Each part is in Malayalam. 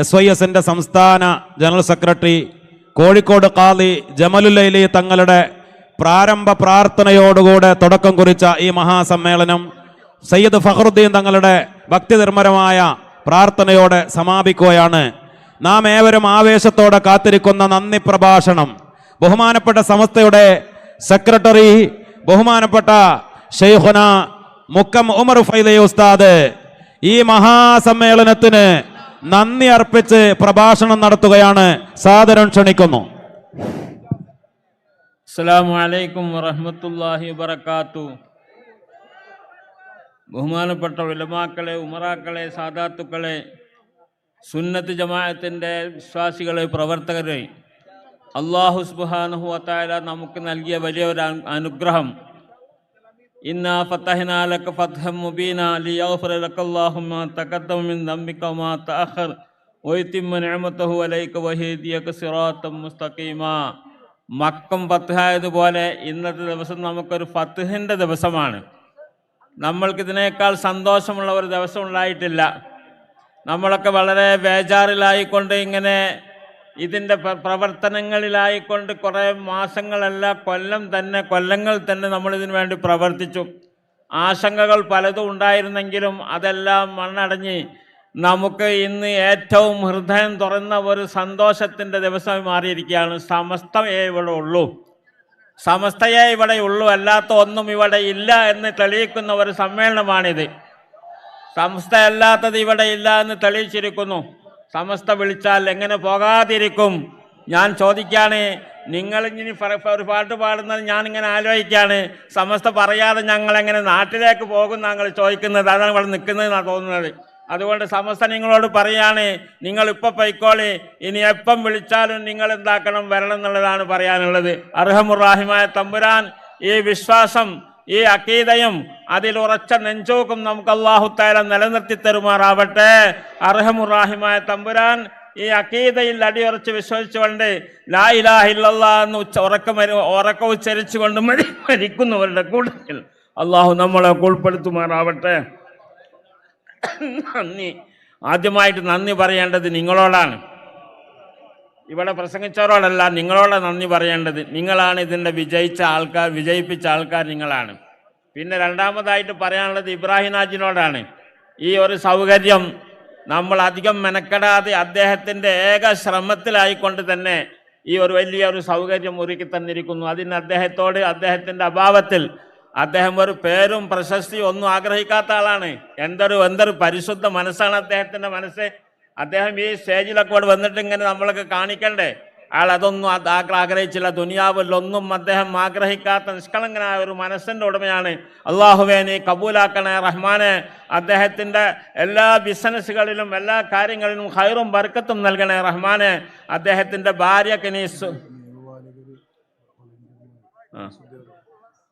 എസ് വൈ എസിന്റെ സംസ്ഥാന ജനറൽ സെക്രട്ടറി കോഴിക്കോട് ഖാദി ജമലുലൈലി തങ്ങളുടെ പ്രാരംഭ പ്രാർത്ഥനയോടുകൂടെ തുടക്കം കുറിച്ച ഈ മഹാസമ്മേളനം സയ്യിദ് ഫഹറുദ്ദീൻ തങ്ങളുടെ ഭക്തിനിർമ്മരമായ പ്രാർത്ഥനയോടെ സമാപിക്കുകയാണ്. നാം ഏവരും ആവേശത്തോടെ കാത്തിരിക്കുന്ന നന്ദി പ്രഭാഷണം. ബഹുമാനപ്പെട്ട സമസ്തയുടെ സെക്രട്ടറി ബഹുമാനപ്പെട്ട ഷെയ്ഖുന മുക്കം ഉമർ ഫൈദ ഉസ്താദ് ഈ മഹാസമ്മേളനത്തിന് നന്ദി അർപ്പിച്ച് പ്രഭാഷണം നടത്തുകയാണ്. സാദരം ക്ഷണിക്കുന്നു. ബഹുമാനപ്പെട്ട ഉലമാക്കളെ ഉമറാക്കളെ സാദാത്തുക്കളെ സുന്നത്ത് ജമാഅത്തിന്റെ വിശ്വാസികളെ പ്രവർത്തകരെ അള്ളാഹു സുബ്ഹാനഹു വതആല നമുക്ക് നൽകിയ വലിയ ഒരു അ- അനുഗ്രഹം ഇന്നാ لك فتحا مبينا ليغفر لك ലകല്ലാഹു മാ تقدم മിൻ ذنبك വമാ تأخر ويتم നിഅമതഹു عليك وهديك صراطا മുസ്തഖീമാ. മക്കം ഫത്തായതുപോലെ ഇന്നത്തെ ദിവസം നമുക്കൊരു ഫത്തുഹിന്റെ ദിവസമാണ്. നമ്മൾക്കിതിനേക്കാൾ സന്തോഷമുള്ള ഒരു ദിവസം ഉണ്ടായിട്ടില്ല. നമ്മളൊക്കെ വളരെ ബേജാറിലായിക്കൊണ്ട് ഇങ്ങനെ ഇതിന്റെ പ്ര- പ്രവർത്തനങ്ങളിലായിക്കൊണ്ട് കുറേ മാസങ്ങളല്ല കൊല്ലം തന്നെ കൊല്ലങ്ങൾ തന്നെ നമ്മളിതിനു വേണ്ടി പ്രവർത്തിച്ചു. ആശങ്കകൾ പലതും ഉണ്ടായിരുന്നെങ്കിലും അതെല്ലാം മണ്ണടഞ്ഞ് നമുക്ക് ഇന്ന് ഏറ്റവും ഹൃദയം തുറന്ന ഒരു സന്തോഷത്തിന്റെ ദിവസമായി മാറിയിരിക്കുകയാണ്. സമസ്തയേ ഇവിടെ ഉള്ളൂ. സമസ്തയേ ഇവിടെ ഉള്ളൂ. അല്ലാത്ത ഒന്നും ഇവിടെ ഇല്ല എന്ന് തെളിയിക്കുന്ന ഒരു സമ്മേളനമാണിത്. സമസ്ത അല്ലാത്തത് ഇവിടെ ഇല്ല എന്ന് തെളിയിച്ചിരിക്കുന്നു. സമസ്ത വിളിച്ചാൽ എങ്ങനെ പോകാതിരിക്കും? ഞാൻ ചോദിക്കാണ് നിങ്ങൾ ഇനി ഒരു പാട്ട് പാടുന്നത് ഇങ്ങനെ ആലോചിക്കുകയാണ് സമസ്ത പറയാതെ ഞങ്ങൾ എങ്ങനെ നാട്ടിലേക്ക് പോകും ഞങ്ങൾ ചോദിക്കുന്നത്. അതാണ് ഇവിടെ നിൽക്കുന്നതെന്നാണ് തോന്നുന്നത്. അതുകൊണ്ട് സമസ്ത നിങ്ങളോട് പറയാണ് നിങ്ങൾ ഇപ്പം പൈക്കോളി ഇനി എപ്പം വിളിച്ചാലും നിങ്ങൾ എന്താക്കണം വരണം എന്നുള്ളതാണ് പറയാനുള്ളത്. അർഹമുറാഹിമായ തമ്പുരാൻ ഈ വിശ്വാസം ഈ അക്കീതയും അതിൽ ഉറച്ച നെഞ്ചോക്കും നമുക്ക് അള്ളാഹുത്താല നിലനിർത്തി തരുമാറാവട്ടെ. അർഹമുറാഹിമായ തമ്പുരാൻ ഈ അക്കീതയിൽ അടിയുറച്ച് വിശ്വസിച്ചുകൊണ്ട് ലാ ഇലാഹ ഇല്ലല്ലാ എന്ന് ഉച്ച ഉറക്കം ഉറക്കം ഉച്ചരിച്ചുകൊണ്ട് മരി മരിക്കുന്നവരുടെ കൂട്ടത്തിൽ അള്ളാഹു നമ്മളെ ഉൾപ്പെടുത്തുമാറാവട്ടെ. നന്ദി. ആദ്യമായിട്ട് നന്ദി പറയേണ്ടത് നിങ്ങളോടാണ്. ഇവിടെ പ്രസംഗിച്ചവരോടല്ല നിങ്ങളോടെ നന്ദി പറയേണ്ടത്. നിങ്ങളാണ് ഇതിന്റെ വിജയിച്ച ആൾക്കാർ വിജയിപ്പിച്ച ആൾക്കാർ നിങ്ങളാണ്. പിന്നെ രണ്ടാമതായിട്ട് പറയാനുള്ളത് ഇബ്രാഹിം നാജിനോടാണ്. ഈ ഒരു സൗകര്യം നമ്മൾ അധികം മെനക്കെടാതെ അദ്ദേഹത്തിന്റെ ഏക ശ്രമത്തിലായിക്കൊണ്ട് തന്നെ ഈ ഒരു വലിയ ഒരു സൗകര്യം ഒരുക്കി തന്നിരിക്കുന്നു. അതിന് അദ്ദേഹത്തോട് അദ്ദേഹത്തിന്റെ അഭാവത്തിൽ അദ്ദേഹം ഒരു പേരും പ്രശസ്തിയും ഒന്നും ആഗ്രഹിക്കാത്ത ആളാണ്. എന്തൊരു എന്തൊരു പരിശുദ്ധ മനസ്സാണ് അദ്ദേഹത്തിന്റെ മനസ്സ്. അദ്ദേഹം ഈ സ്റ്റേജിലൊക്കെ വന്നിട്ട് ഇങ്ങനെ നമ്മളൊക്കെ കാണിക്കണ്ടേ? ആഗ്ര- ആഗ്രഹിച്ചില്ല. ദുനിയാവിലൊന്നും അദ്ദേഹം ആഗ്രഹിക്കാത്ത നിഷ്കളങ്കനായ ഒരു മനസ്സിന്റെ ഉടമയാണ്. അള്ളാഹുവേ നീ കബൂലാക്കണേ റഹ്മാനെ. അദ്ദേഹത്തിന്റെ എല്ലാ ബിസിനസ്സുകളിലും എല്ലാ കാര്യങ്ങളിലും ഹൈറും ബർക്കത്തും നൽകണേ റഹ്മാനെ. അദ്ദേഹത്തിന്റെ ഭാര്യക്ക് നീ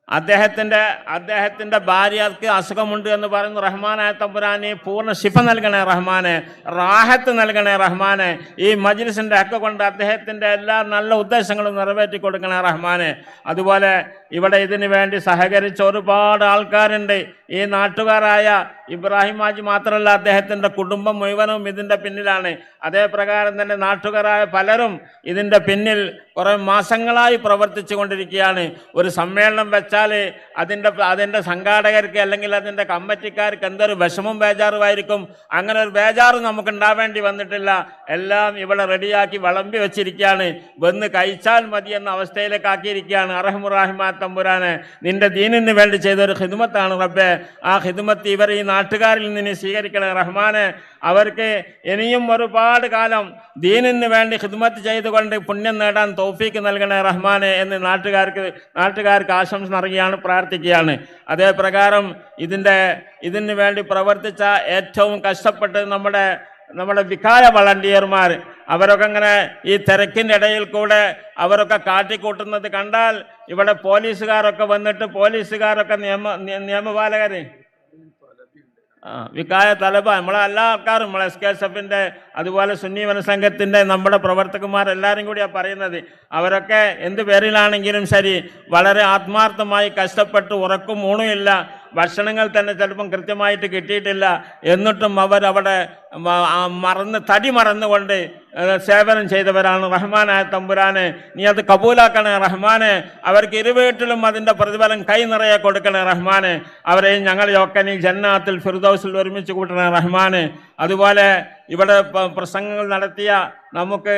അദ്ദേഹത്തിന്റെ അദ്ദേഹത്തിന്റെ ഭാര്യക്ക് അസുഖമുണ്ട് എന്ന് പറയുന്നു. റഹ്മാനായ തമ്പുരാനെ പൂർണ ശിഫ നൽകണേ റഹ്മാനെ റാഹത്ത് നൽകണേ റഹ്മാനെ. ഈ മജ്ലിസിന്റെ ഹക്ക് കൊണ്ട് അദ്ദേഹത്തിന്റെ എല്ലാ നല്ല ഉദ്ദേശങ്ങളും നിറവേറ്റി കൊടുക്കണേ റഹ്മാനെ. അതുപോലെ ഇവിടെ ഇതിന് വേണ്ടി സഹകരിച്ച ഒരുപാട് ആൾക്കാരുണ്ട്. ഈ നാട്ടുകാരായ ഇബ്രാഹിം ഹാജി മാത്രമല്ല അദ്ദേഹത്തിന്റെ കുടുംബം മുഴുവനും ഇതിന്റെ പിന്നിലാണ്. അതേപ്രകാരം തന്നെ നാട്ടുകാരായ പലരും ഇതിന്റെ പിന്നിൽ കുറേ മാസങ്ങളായി പ്രവർത്തിച്ചു കൊണ്ടിരിക്കുകയാണ് ഒരു സമ്മേളനം വെച്ചാൽ അതിന്റെ അതിന്റെ സംഘാടകർക്ക് അല്ലെങ്കിൽ അതിന്റെ കമ്മിറ്റിക്കാർക്ക് എന്തൊരു വിഷമം ബേജാറുമായിരിക്കും. അങ്ങനെ ഒരു ബേജാറ് നമുക്ക് ഉണ്ടാവേണ്ടി വന്നിട്ടില്ല. എല്ലാം ഇവിടെ റെഡിയാക്കി വളമ്പി വെച്ചിരിക്കുകയാണ്. വന്ന് കഴിച്ചാൽ മതി എന്ന അവസ്ഥയിലേക്ക് ആക്കിയിരിക്കുകയാണ്. അറഹമുറാഹിമാ തമ്പുരാനെ നിന്റെ ദീനിന് വേണ്ടി ചെയ്തൊരു ഹിദ്മത്താണ് റബ്ബെ. ആ ഹിദ്മത്ത് ഇവർ ഈ നാട്ടുകാരിൽ നിന്ന് സ്വീകരിക്കണേ. റഹ്മാനെ അവർക്ക് ഇനിയും ഒരുപാട് കാലം ദീനിന് വേണ്ടി ഹിദ്മത്ത് ചെയ്തുകൊണ്ട് പുണ്യം നേടാൻ തോഫീക്ക് നൽകണേ റഹ്മാനെ എന്ന് നാട്ടുകാർക്ക് നാട്ടുകാർക്ക് ആശംസ നൽകുകയാണ് പ്രാർത്ഥിക്കുകയാണ്. അതേപ്രകാരം ഇതിന്റെ ഇതിന് വേണ്ടി പ്രവർത്തിച്ച ഏറ്റവും കഷ്ടപ്പെട്ട് നമ്മുടെ നമ്മുടെ വികാര വളണ്ടിയർമാർ. അവരൊക്കെ ഇങ്ങനെ ഈ തിരക്കിന്റെ ഇടയിൽ കൂടെ അവരൊക്കെ കാട്ടിക്കൂട്ടുന്നത് കണ്ടാൽ ഇവിടെ പോലീസുകാരൊക്കെ വന്നിട്ട് പോലീസുകാരൊക്കെ നിയമ നിയ- നിയമപാലകർ വികായ തലബ നമ്മളെ എല്ലാ ആൾക്കാരും നമ്മളെ എസ് കെ എസ് എഫിന്റെ അതുപോലെ സുന്നി വനസംഘത്തിന്റെ നമ്മുടെ പ്രവർത്തകന്മാരെല്ലാവരും കൂടിയാണ് പറയുന്നത്. അവരൊക്കെ എന്ത് പേരിലാണെങ്കിലും ശരി വളരെ ആത്മാർത്ഥമായി കഷ്ടപ്പെട്ട് ഉറക്കും ഊണുമില്ല. ഭക്ഷണങ്ങൾ തന്നെ ചിലപ്പം കൃത്യമായിട്ട് കിട്ടിയിട്ടില്ല. എന്നിട്ടും അവരവിടെ മറന്ന് തടി മറന്നുകൊണ്ട് സേവനം ചെയ്തവരാണ് റഹ്മാനായ തമ്പുരാന്. നീ അത് കബൂലാക്കണേ റഹ്മാനെ. അവർക്ക് ഇരുവീട്ടിലും അതിന്റെ പ്രതിഫലം കൈ നിറയെ കൊടുക്കണേ റഹ്മാനെ. അവരെയും ഞങ്ങളെയൊക്കെ നീ ജന്നാത്തിൽ ഫിർദൗസിൽ ഒരുമിച്ച് കൂട്ടണേ റഹ്മാന്. അതുപോലെ ഇവിടെ പ്രസംഗങ്ങൾ നടത്തിയ നമുക്ക്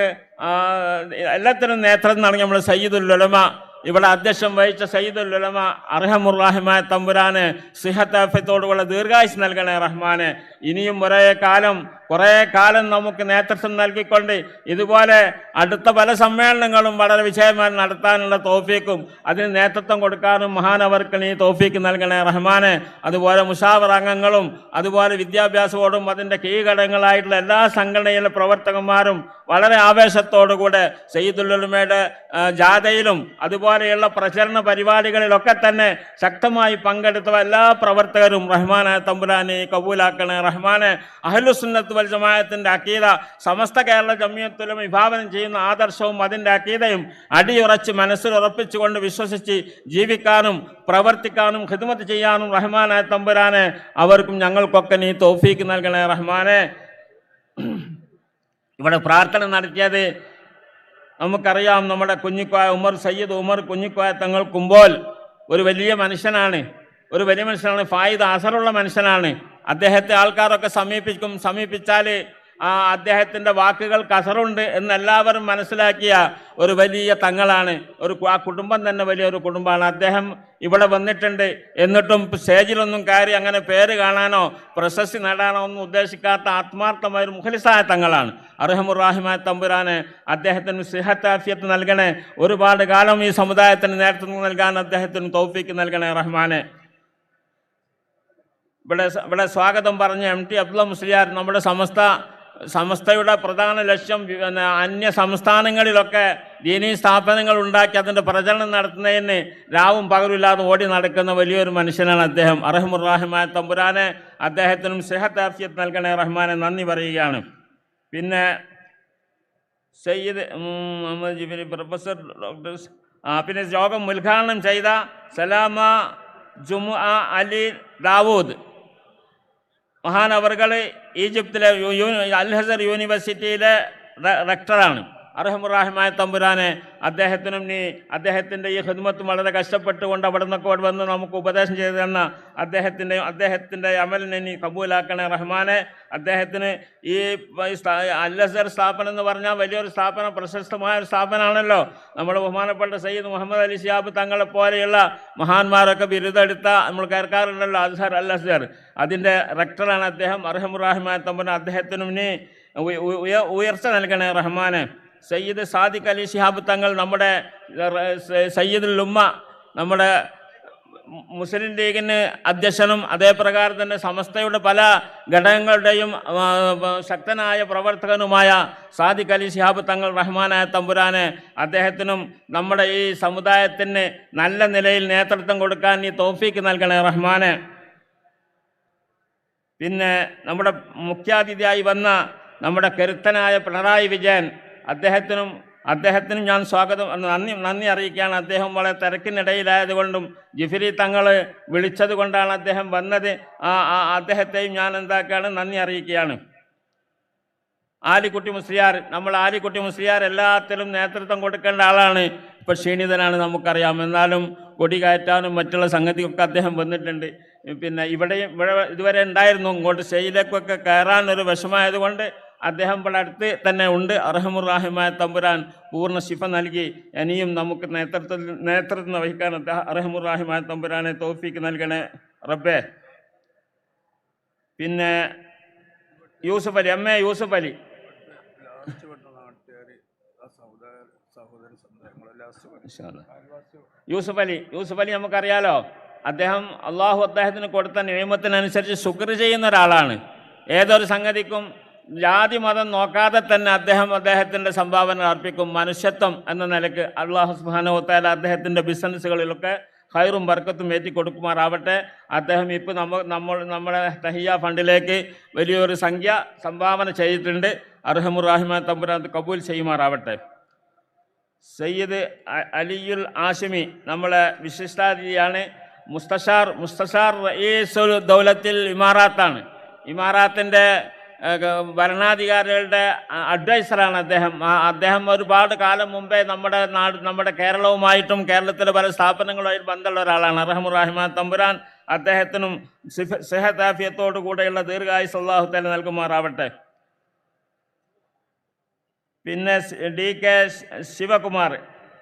എല്ലാത്തിനും നേത്രം നൽകി നമ്മൾ സയ്യിദുൽ ഉലമ. ഇവിടെ അധ്യക്ഷം വഹിച്ച സയ്യിദുൽ ഉലമ അർഹമുറാഹിമായ തമ്പുരാന് സിഹത്താഫത്തോടുള്ള ദീർഘായുസ് നൽകണേ റഹ്മാന്. ഇനിയും ഒരേ കാലം കുറേ കാലം നമുക്ക് നേതൃത്വം നൽകിക്കൊണ്ട് ഇതുപോലെ അടുത്ത പല സമ്മേളനങ്ങളും വളരെ വിജയമായി നടത്താനുള്ള തോഫീക്കും അതിന് നേതൃത്വം കൊടുക്കാനും മഹാനവർക്ക് ഈ തോഫീക്ക് നൽകണേ. റഹ്മാനെ അതുപോലെ മുഷാവർ അംഗങ്ങളും അതുപോലെ വിദ്യാഭ്യാസ അതിന്റെ കീഴടങ്ങളായിട്ടുള്ള എല്ലാ സംഘടനയിലെ പ്രവർത്തകന്മാരും വളരെ ആവേശത്തോടുകൂടെ സയ്യിദുല്ലുമയുടെ ജാഥയിലും അതുപോലെയുള്ള പ്രചരണ പരിപാടികളിലൊക്കെ തന്നെ ശക്തമായി പങ്കെടുത്ത എല്ലാ പ്രവർത്തകരും റഹ്മാനെ തമ്പുരാനെ കബൂലാക്കണേ. റഹ്മാനെ അഹ്ലുസുന്നത്ത് വൽ ജമാഅത്തിന്റെ അക്കീത സമസ്ത കേരള ജമിയത്തിലും വിഭാവനം ചെയ്യുന്ന ആദർശവും അതിന്റെ അക്കീതയും അടിയുറച്ച് മനസ്സിൽ ഉറപ്പിച്ചുകൊണ്ട് വിശ്വസിച്ച് ജീവിക്കാനും പ്രവർത്തിക്കാനും ഹിദ്മത്ത് ചെയ്യാനും റഹ്മാനായ തമ്പുരാനെ അവർക്കും ഞങ്ങൾക്കൊക്കെ നീ തോഫീക്ക് നൽകണേ റഹ്മാനെ. ഇവിടെ പ്രാർത്ഥന നടത്തിയത് നമുക്കറിയാം നമ്മുടെ കുഞ്ഞിക്കോയ ഉമർ സയ്യിദ് ഉമർ കുഞ്ഞിക്കോയ തങ്ങൾ കുമ്പോൾ ഒരു വലിയ മനുഷ്യനാണ്. ഒരു വലിയ മനുഷ്യനാണ്. ഫായിദ് അസറുള്ള മനുഷ്യനാണ്. അദ്ദേഹത്തെ ആൾക്കാരൊക്കെ സമീപിക്കും. സമീപിച്ചാൽ ആ അദ്ദേഹത്തിന്റെ വാക്കുകൾ കസറുണ്ട് എന്ന് എല്ലാവരും മനസ്സിലാക്കിയ ഒരു വലിയ തങ്ങളാണ്. ഒരു ആ കുടുംബം തന്നെ വലിയൊരു കുടുംബമാണ്. അദ്ദേഹം ഇവിടെ വന്നിട്ടുണ്ട്. എന്നിട്ടും സ്റ്റേജിലൊന്നും കയറി അങ്ങനെ പേര് കാണാനോ പ്രശസ്തി നേടാനോ ഒന്നും ഉദ്ദേശിക്കാത്ത ആത്മാർത്ഥമായ ഒരു മുഖലിസായ തങ്ങളാണ്. അർഹമുറാഹിമായ തമ്പുരാന് അദ്ദേഹത്തിന് സിഹത്താഫിയത്ത് നൽകണേ. ഒരുപാട് കാലം ഈ സമുദായത്തിന് നേതൃത്വം നൽകാൻ അദ്ദേഹത്തിന് തൗഫീക്ക് നൽകണേ റഹ്മാനെ. ഇവിടെ ഇവിടെ സ്വാഗതം പറഞ്ഞ എം ടി അബ്ദുള്ള മുസ്ലിയാർ നമ്മുടെ സമസ്ത സമസ്തയുടെ പ്രധാന ലക്ഷ്യം അന്യ സംസ്ഥാനങ്ങളിലൊക്കെ ദീനീ സ്ഥാപനങ്ങൾ ഉണ്ടാക്കി അതിന്റെ പ്രചരണം നടത്തുന്നതിന് രാവും പകലുമില്ലാതെ ഓടി നടക്കുന്ന വലിയൊരു മനുഷ്യനാണ് അദ്ദേഹം. അറഹമുറാഹിമായ തമ്പുരാനെ അദ്ദേഹത്തിനും സെഹത്താർഫിയത്ത് നൽകണേ റഹ്മാനെ നന്ദി പറയുകയാണ്. പിന്നെ സയ്യിദ് മുഹമ്മദ് പ്രൊഫസർ ഡോക്ടർ പിന്നെ യോഗം ഉദ്ഘാടനം ചെയ്ത സലാമ ജുമു അലി ദാവൂദ്. മഹാനവറുകൾ ഈജിപ്തിലെ യു- യു- അൽഹസർ യൂണിവേഴ്സിറ്റിയിലെ റെ- റെക്ടറാണ് അർഹമുറാഹിമായ തമ്പുരാനെ അദ്ദേഹത്തിനും നീ അദ്ദേഹത്തിന്റെ ഈ ഹിദ്മത്തും വളരെ കഷ്ടപ്പെട്ടുകൊണ്ട് അവിടെ നിന്നൊക്കെ വന്ന് നമുക്ക് ഉപദേശം ചെയ്തു തന്ന അദ്ദേഹത്തിന്റെ അദ്ദേഹത്തിന്റെ അമലിനെ നീ കബൂലാക്കണേ റഹ്മാനെ. അദ്ദേഹത്തിന് ഈ അല്ലസർ സ്ഥാപനം എന്ന് പറഞ്ഞാൽ വലിയൊരു സ്ഥാപനം പ്രശസ്തമായ ഒരു സ്ഥാപനമാണല്ലോ. നമ്മൾ ബഹുമാനപ്പെട്ട സയ്യിദ് മുഹമ്മദ് അലി ഷിയാബ് തങ്ങളെ പോലെയുള്ള മഹാന്മാരൊക്കെ ബിരുദെടുത്ത നമ്മൾ കേൾക്കാറുണ്ടല്ലോ അസ്ഹർ അല്ലസർ അതിന്റെ റെക്ടറാണ് അദ്ദേഹം. അർഹമുറാഹിമായ തമ്പുരാൻ അദ്ദേഹത്തിനും നീ ഉയ- ഉയ- ഉയർച്ച നൽകണേ റഹ്മാനെ. സയ്യിദ് സാദിഖ് അലി ശിഹാബ് തങ്ങൾ നമ്മുടെ സയ്യിദുൽ ഉമ്മ നമ്മുടെ മുസ്ലിം ലീഗിന് അധ്യക്ഷനും അതേപ്രകാരം തന്നെ സമസ്തയുടെ പല ഘടകങ്ങളുടെയും ശക്തനായ പ്രവർത്തകനുമായ സാദിഖ് അലി ശിഹാബ് തങ്ങൾ റഹ്മാനായ തമ്പുരാനെ അദ്ദേഹത്തിനും നമ്മുടെ ഈ സമുദായത്തിന് നല്ല നിലയിൽ നേതൃത്വം കൊടുക്കാൻ ഈ തോഫീക്ക് നൽകണേ റഹ്മാനെ. പിന്നെ നമ്മുടെ മുഖ്യാതിഥിയായി വന്ന നമ്മുടെ കരുത്തനായ പിണറായി വിജയൻ അദ്ദേഹത്തിനും അദ്ദേഹത്തിനും ഞാൻ സ്വാഗതം നന്ദി നന്ദി അറിയിക്കുകയാണ്. അദ്ദേഹം വളരെ തിരക്കിനിടയിലായതുകൊണ്ടും ജിഫിരി തങ്ങൾ വിളിച്ചത് കൊണ്ടാണ് അദ്ദേഹം വന്നത്. ആ ആ അദ്ദേഹത്തെയും ഞാൻ എന്താക്കുകയാണ്? നന്ദി അറിയിക്കുകയാണ്. ആലിക്കുട്ടി മുസ്ലിയാർ നമ്മൾ ആലിക്കുട്ടി മുസ്ലിയാർ എല്ലാത്തിലും നേതൃത്വം കൊടുക്കേണ്ട ആളാണ്. ഇപ്പോൾ ക്ഷീണിതനാണ് നമുക്കറിയാം. എന്നാലും കൊടി കയറ്റാനും മറ്റുള്ള സംഗതിയൊക്കെ അദ്ദേഹം വന്നിട്ടുണ്ട്. പിന്നെ ഇവിടെയും ഇവിടെ ഇതുവരെ ഉണ്ടായിരുന്നു. ഇങ്ങോട്ട് സ്റ്റേജിലേക്കൊക്കെ കയറാനൊരു വിഷമായതുകൊണ്ട് അദ്ദേഹം ഇവിടെ അടുത്ത് തന്നെ ഉണ്ട്. അർഹമുറാഹിമായ തമ്പുരാൻ പൂർണ ശിഫ നൽകി. ഇനിയും നമുക്ക് നേതൃത്വത്തിൽ നേതൃത്വം വഹിക്കാൻ അദ്ദേഹം അർഹമുറാഹിമായ തമ്പുരാനെ തോഫിക്ക് നൽകണേ. റബ്ബേ. പിന്നെ യൂസഫ് അലി എം എ യൂസുഫ് അലി. യൂസുഫ് അലി യൂസഫ് അലി നമുക്കറിയാലോ. അദ്ദേഹം അള്ളാഹു അദ്ദേഹത്തിന് കൊടുത്ത നിയമത്തിനനുസരിച്ച് ശുക്ർ ചെയ്യുന്ന ഒരാളാണ്. ഏതൊരു സംഗതിക്കും ജാതി മതം നോക്കാതെ തന്നെ അദ്ദേഹം അദ്ദേഹത്തിന്റെ സംഭാവന അർപ്പിക്കും. മനുഷ്യത്വം എന്ന നിലയ്ക്ക് അള്ളാഹു സുബാനുത്താല അദ്ദേഹത്തിന്റെ ബിസിനസ്സുകളിലൊക്കെ ഹൈറും ബർക്കത്തും ഏറ്റി കൊടുക്കുമാറാവട്ടെ അദ്ദേഹം ഇപ്പോൾ നമ്മൾ നമ്മൾ നമ്മുടെ തഹിയ ഫണ്ടിലേക്ക് വലിയൊരു സംഖ്യ സംഭാവന ചെയ്തിട്ടുണ്ട്. അർഹമുറാഹിമ തമ്പുരാൻ കബൂൽ ചെയ്യുമാറാവട്ടെ. സയ്യിദ് അലിയുൽ ആഷിമി നമ്മളെ വിശിഷ്ടാതിഥിയാണ്. മുസ്തഷാർ മുസ്തഷാർ റയീസുൽ ദൗലത്തിൽ ഇമാറാത്താണ്. ഇമാറാത്തിന്റെ ഭരണാധികാരികളുടെ അഡ്വൈസറാണ് അദ്ദേഹം. അദ്ദേഹം ഒരുപാട് കാലം മുമ്പേ നമ്മുടെ നാട് നമ്മുടെ കേരളവുമായിട്ടും കേരളത്തിലെ പല സ്ഥാപനങ്ങളുമായിട്ട് ബന്ധമുള്ള ഒരാളാണ്. റഹമുറാഹിമാൻ തമ്പുരാൻ അദ്ദേഹത്തിനും സിഫ- കൂടെയുള്ള ദീർഘായുസ് അള്ളാഹു തല നൽകുമാറാവട്ടെ. പിന്നെ ഡി കെ ശിവകുമാർ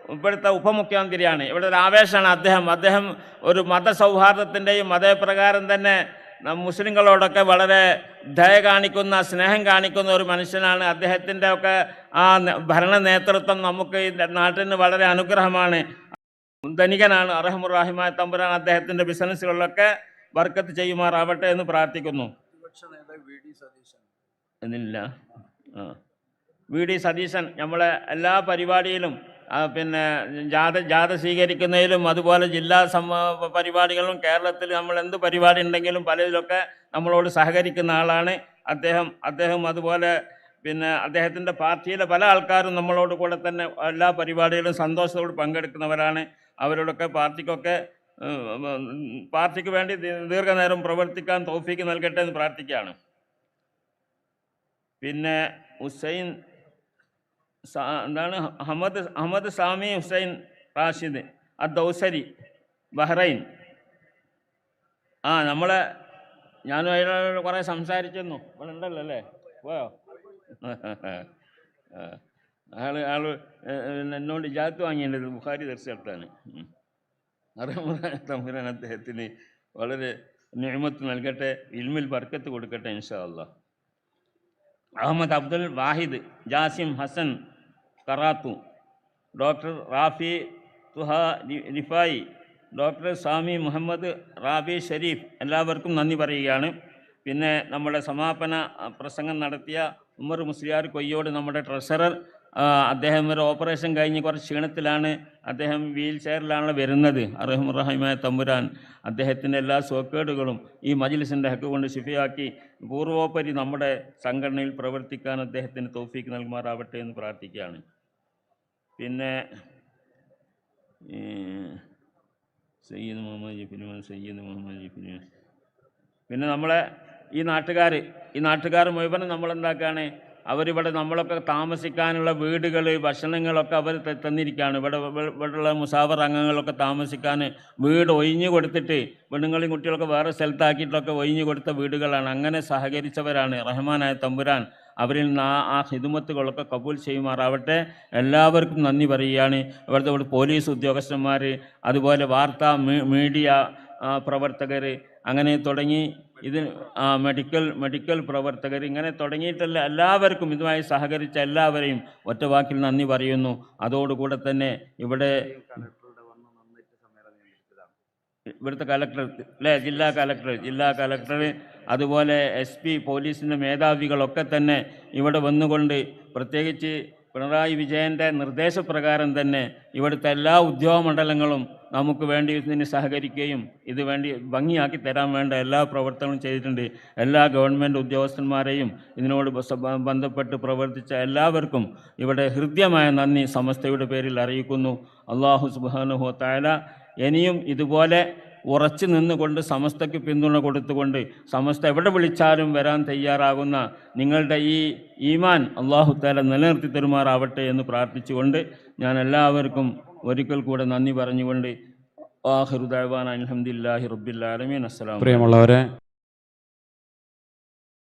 ഇവിടുത്തെ ഉപമുഖ്യമന്ത്രിയാണ്. ഇവിടെ ഒരു ആവേശമാണ് അദ്ദേഹം. അദ്ദേഹം ഒരു മതസൗഹാർദ്ദത്തിന്റെയും മതപ്രകാരം തന്നെ മുസ്ലിങ്ങളോടൊക്കെ വളരെ ദയ കാണിക്കുന്ന സ്നേഹം കാണിക്കുന്ന ഒരു മനുഷ്യനാണ്. അദ്ദേഹത്തിന്റെ ഒക്കെ ആ ഭരണ നേതൃത്വം നമുക്ക് ഈ നാട്ടിന് വളരെ അനുഗ്രഹമാണ്. ധനികനാണ് അറഹമുറാഹിമായ തമ്പുരാൻ അദ്ദേഹത്തിന്റെ ബിസിനസ്സുകളിലൊക്കെ വർക്കത്ത് ചെയ്യുമാറാവട്ടെ എന്ന് പ്രാർത്ഥിക്കുന്നു. എന്നില്ല. വി ഡി സതീശൻ നമ്മളെ എല്ലാ പരിപാടിയിലും പിന്നെ ജാത ജാത സ്വീകരിക്കുന്നതിലും അതുപോലെ ജില്ലാ സമ പരിപാടികളും കേരളത്തിൽ നമ്മൾ എന്ത് പരിപാടി ഉണ്ടെങ്കിലും പലതിലൊക്കെ നമ്മളോട് സഹകരിക്കുന്ന ആളാണ്. അദ്ദേഹം അദ്ദേഹം അതുപോലെ പിന്നെ അദ്ദേഹത്തിന്റെ പാർട്ടിയിലെ പല ആൾക്കാരും നമ്മളോട് കൂടെ തന്നെ എല്ലാ പരിപാടികളും സന്തോഷത്തോട് പങ്കെടുക്കുന്നവരാണ്. അവരോടൊക്കെ പാർട്ടിക്കൊക്കെ പാർട്ടിക്ക് വേണ്ടി ദീർഘനേരം പ്രവർത്തിക്കാൻ തോഫിക്ക് നൽകട്ടെ എന്ന് പ്രാർത്ഥിക്കുകയാണ്. പിന്നെ ഹുസൈൻ എന്താണ് Ahmed Ahmed Sami Hussain Rashid Aldosari Bahrain. ആ നമ്മളെ ഞാനും അയാളോട് കുറേ സംസാരിച്ചിരുന്നു. ഇവിടെ ഉണ്ടല്ലോ അല്ലേ? പോയോ? അയാൾ അയാൾ എന്നോട് ജാത്ത് വാങ്ങിയത് ബുഖാരി തീർച്ചയായിട്ടാണ് തമ്പുരാൻ അദ്ദേഹത്തിന് വളരെ നിയമത്ത് നൽകട്ടെ ഇൽമിൽ ബർക്കത്ത് കൊടുക്കട്ടെ ഇൻഷാ അള്ളാഹ് Ahmed Abdul Wahid Jassim Hassan കറാത്തു. Doctor Rafi Taha Rifai doctor Sami Muhammad Rabi Sharif എല്ലാവർക്കും നന്ദി പറയുകയാണ്. പിന്നെ നമ്മുടെ സമാപന പ്രസംഗം നടത്തിയ ഉമർ മുസ്ലിയാർ കൊയ്യോട് നമ്മുടെ ട്രഷറർ അദ്ദേഹം ഒരു ഓപ്പറേഷൻ കഴിഞ്ഞ് കുറച്ച് ക്ഷീണത്തിലാണ്. അദ്ദേഹം വീൽ ചെയറിലാണ് വരുന്നത്. അറഹമുറഹിമായ തമ്പുരാൻ അദ്ദേഹത്തിന്റെ എല്ലാ സോക്കേടുകളും ഈ മജിലിസിന്റെ ഹക്ക് കൊണ്ട് ശിഫയാക്കി പൂർവോപരി നമ്മുടെ സംഘടനയിൽ പ്രവർത്തിക്കാൻ അദ്ദേഹത്തിന് തോഫീക്ക് നൽകുമാറാവട്ടെ എന്ന് പ്രാർത്ഥിക്കുകയാണ്. പിന്നെ സയ്യിദ് മുഹമ്മദ് ജിഫിലിമൻ സയ്യിദ് മുഹമ്മദ് ജിഫിലിമൻ പിന്നെ നമ്മളെ ഈ നാട്ടുകാർ ഈ നാട്ടുകാർ മുഴുവനും നമ്മളെന്താക്കുകയാണ് അവരിവിടെ നമ്മളൊക്കെ താമസിക്കാനുള്ള വീടുകൾ ഭക്ഷണങ്ങളൊക്കെ അവർ തന്നിരിക്കുകയാണ് ഇവിടെ ഇവ- ഇവിടെയുള്ള മുസാഫർ അംഗങ്ങളൊക്കെ താമസിക്കാൻ വീട് ഒഴിഞ്ഞു കൊടുത്തിട്ട് പെണ്ണുങ്ങളും കുട്ടികളൊക്കെ വേറെ സ്ഥലത്താക്കിയിട്ടൊക്കെ ഒഴിഞ്ഞു കൊടുത്ത വീടുകളാണ്. അങ്ങനെ സഹകരിച്ചവരാണ് റഹ്മാനായ തമ്പുരാൻ. അവരിൽ നിന്ന് ആ ആ ഹിദുമത്തുകളൊക്കെ കബൂൽ ചെയ്യുമാറാവട്ടെ. എല്ലാവർക്കും നന്ദി പറയുകയാണ്. ഇവിടുത്തെ ഇവിടെ പോലീസ് ഉദ്യോഗസ്ഥന്മാർ അതുപോലെ വാർത്താ മീഡിയ പ്രവർത്തകർ അങ്ങനെ തുടങ്ങി ഇത് മെഡിക്കൽ മെഡിക്കൽ പ്രവർത്തകർ ഇങ്ങനെ തുടങ്ങിയിട്ടുള്ള എല്ലാവർക്കും ഇതുമായി സഹകരിച്ച എല്ലാവരെയും ഒറ്റ വാക്കിൽ നന്ദി പറയുന്നു. അതോടുകൂടെ തന്നെ ഇവിടെ ഇവിടുത്തെ കലക്ടർ അല്ലേ? ജില്ലാ കലക്ടർ ജില്ലാ കലക്ടർ അതുപോലെ എസ് പി പോലീസിന്റെ മേധാവികളൊക്കെ തന്നെ ഇവിടെ വന്നുകൊണ്ട് പ്രത്യേകിച്ച് പിണറായി വിജയന്റെ നിർദ്ദേശപ്രകാരം തന്നെ ഇവിടുത്തെ എല്ലാ ഉദ്യോഗ മണ്ഡലങ്ങളും നമുക്ക് വേണ്ടി ഇതിന് സഹകരിക്കുകയും ഇത് വേണ്ടി ഭംഗിയാക്കി തരാൻ വേണ്ട എല്ലാ പ്രവർത്തനങ്ങളും ചെയ്തിട്ടുണ്ട്. എല്ലാ ഗവൺമെന്റ് ഉദ്യോഗസ്ഥന്മാരെയും ഇതിനോട് ബന്ധപ്പെട്ട് പ്രവർത്തിച്ച എല്ലാവർക്കും ഇവിടെ ഹൃദ്യമായ നന്ദി സമസ്തയുടെ പേരിൽ അറിയിക്കുന്നു. അള്ളാഹു സുബാനുഹോ താല ഇനിയും ഇതുപോലെ ഉറച്ചു നിന്നുകൊണ്ട് സമസ്തയ്ക്ക് പിന്തുണ കൊടുത്തുകൊണ്ട് സമസ്ത എവിടെ വിളിച്ചാലും വരാൻ തയ്യാറാകുന്ന നിങ്ങളുടെ ഈ ഈമാൻ അള്ളാഹു താല നിലനിർത്തി തരുമാറാവട്ടെ എന്ന് പ്രാർത്ഥിച്ചുകൊണ്ട് ഞാൻ എല്ലാവർക്കും ഒരിക്കൽ കൂടെ നന്ദി പറഞ്ഞുകൊണ്ട് ആഹിറുദാൻ അലഹമുല്ലാഹി റബ്ബില്ലാലമീൻ അസ്സലാം പ്രിയമുള്ളവരെ